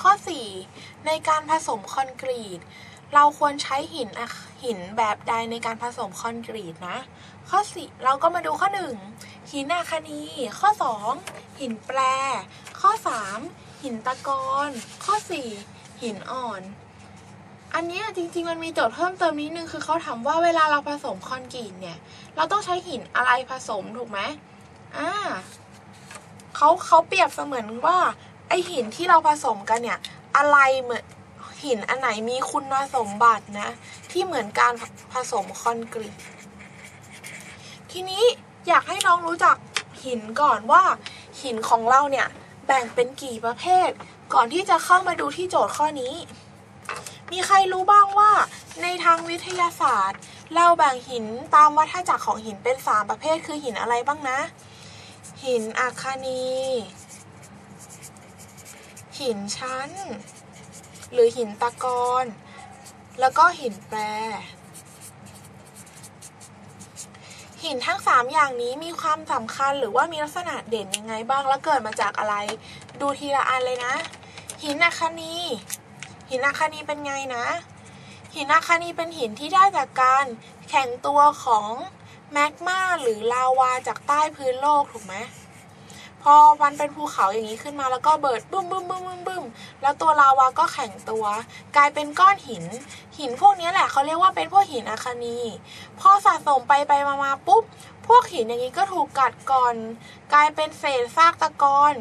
ข้อ 4 ในการผสมคอนกรีต เราควรใช้หินอหินแบบใดในการผสมคอนกรีตนะ ข้อ 4 เราก็มาดูข้อ 1 หินอะคานีข้อ 2 หินแปร ข้อ 3 หินตะกอนข้อ 4 หินอ่อน อันนี้จริงๆมันมีโจทย์เพิ่มเติมนิดนึงคือเขาถามว่าเวลาเราผสมคอนกรีตเนี่ย เราต้องใช้หินอะไรผสมถูกไหมอ่าเขาเขาเปรียบเสมือนว่า ไอหินที่เราผสมกันเนี่ย อะไรเหมือนหินอันไหนมีคุณสมบัตินะ ที่เหมือนการผสมคอนกรีต ทีนี้อยากให้น้องรู้จักหินก่อนว่า หินของเราเนี่ยแบ่งเป็นกี่ประเภท ก่อนที่จะเข้ามาดูที่โจทย์ข้อนี้ มีใครรู้บ้างว่า ในทางวิทยาศาสตร์ เราแบ่งหินตามวัฏจักรของหินเป็น 3 ประเภทคือหินอะไรบ้างนะ หินอัคคนี หินชั้น หรือหินตะกอนแล้วก็หินแปร หินทั้ง 3 อย่างนี้มีความสำคัญหรือว่ามีลักษณะเด่นยังไงบ้างแล้วเกิดมาจากอะไร ดูทีละอันเลยนะ หินอัคนีหินอัคนีเป็นไงนะ หินอัคคนีเป็นหินที่ได้จากการแข็งตัวของแมกมาหรือลาวาจากใต้พื้นโลกถูกไหม พอวันเป็นภูเขาอย่างนี้ขึ้นมาแล้วก็เบิดบึ้มบึ้มบึ้มบึ้มบึ้มแล้วตัวลาวาก็แข็งตัว กลายเป็นก้อนหิน หินพวกนี้แหละเขาเรียกว่าเป็นพวกหินอาคานี พอสะสมไปไปมามาปุ๊บ พวกหินอย่างนี้ก็ถูกกัดก่อน กลายเป็นเศษซากตะกอน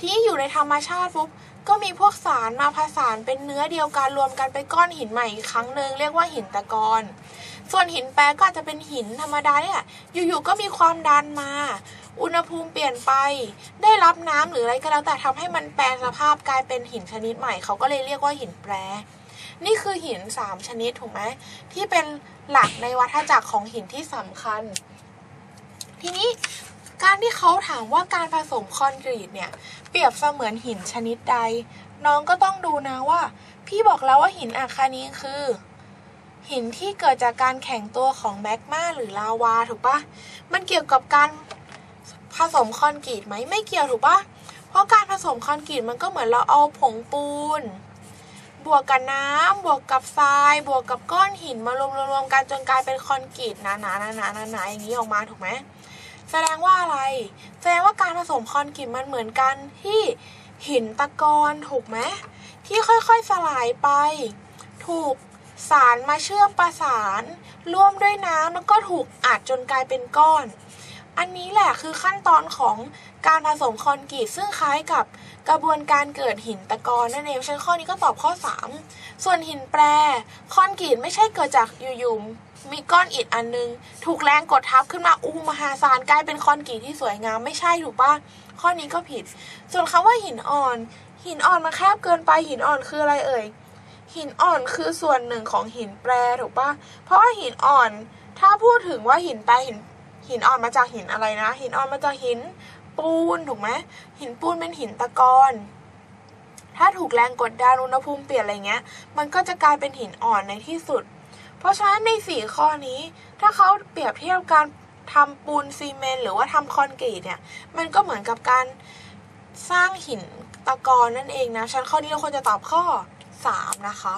ที่อยู่ในธรรมชาติปุ๊บก็มีพวกสารมาผสานเป็นเนื้อเดียวกันรวมกันเป็นก้อนหินใหม่อีกครั้งหนึ่งเรียกว่าหินตะกอนส่วนหินแปรก็อาจจะเป็นหินธรรมดาเนี่ยอยู่ๆก็มีความดันมา อุณหภูมิเปลี่ยนไป ได้รับน้ำหรืออะไรก็แล้วแต่ทำให้มันแปลสภาพกลายเป็นหินชนิดใหม่เขาก็เลยเรียกว่าหินแปร นี่คือหินสามชนิดถูกไหมที่เป็นหลักในวัฏจักรของหินที่สำคัญ ทีนี้การที่เขาถามว่าการผสมคอนกรีตเนี่ย เปรียบเสมือนหินชนิดใด น้องก็ต้องดูนะว่า พี่บอกแล้วว่าหินอัคานีคือ หินที่เกิดจากการแข็งตัวของแมกมาหรือลาวาถูกปะมันเกี่ยวกับการผสมคอนกรีตไหมไม่เกี่ยวถูกปะเพราะการผสมคอนกรีตมันก็เหมือนเราเอาผงปูน บวกกับน้ำบวกกับทราย บวกกับก้อนหินมารวมๆกันจนกลายเป็นคอนกรีตหนาๆหนาๆๆอย่างนี้ออกมาถูกไหม แสดงว่าอะไร แสดงว่าการผสมคอนกรีตมันเหมือนกันที่หินตะกอนถูกไหมที่ค่อยๆสลายไป ถูกสารมาเชื่อมประสาน ร่วมด้วยน้ำแล้วก็ถูกอัดจนกลายเป็นก้อน อันนี้แหละคือขั้นตอนของการผสมคอนกรีตซึ่งคล้ายกับกระบวนการเกิดหินตะกอนนั่นเองชั้นข้อนี้ก็ตอบข้อ 3 ส่วนหินแปร คอนกรีตไม่ใช่เกิดจากอยู่ๆมีก้อนอิฐอันนึง ถูกแรงกดทับขึ้นมาอู้มหาศาลกลายเป็นคอนกรีตที่สวยงามไม่ใช่ถูกปะข้อนี้ก็ผิด ส่วนคำว่าหินอ่อน หินอ่อนมันแคบเกินไปหินอ่อนคืออะไรเอ่ยหินอ่อนคือส่วนหนึ่งของหินแปรถูกปะเพราะว่าหินอ่อน ถ้าพูดถึงว่าหินแปรหิน หินอ่อนมาจากหินอะไรนะ หินอ่อนมาจากหินปูนถูกไหมหินปูนเป็นหินตะกอนถ้าถูกแรงกดดันอุณหภูมิเปลี่ยนอะไรเงี้ย มันก็จะกลายเป็นหินอ่อนในที่สุด เพราะฉะนั้นในสี่ข้อนี้ ถ้าเขาเปรียบเทียบการทำปูนซีเมนต์หรือว่าทำคอนกรีตเนี่ย มันก็เหมือนกับการสร้างหินตะกอนนั่นเองนะ ฉันข้อนี้เราควรจะตอบข้อ 3 นะคะ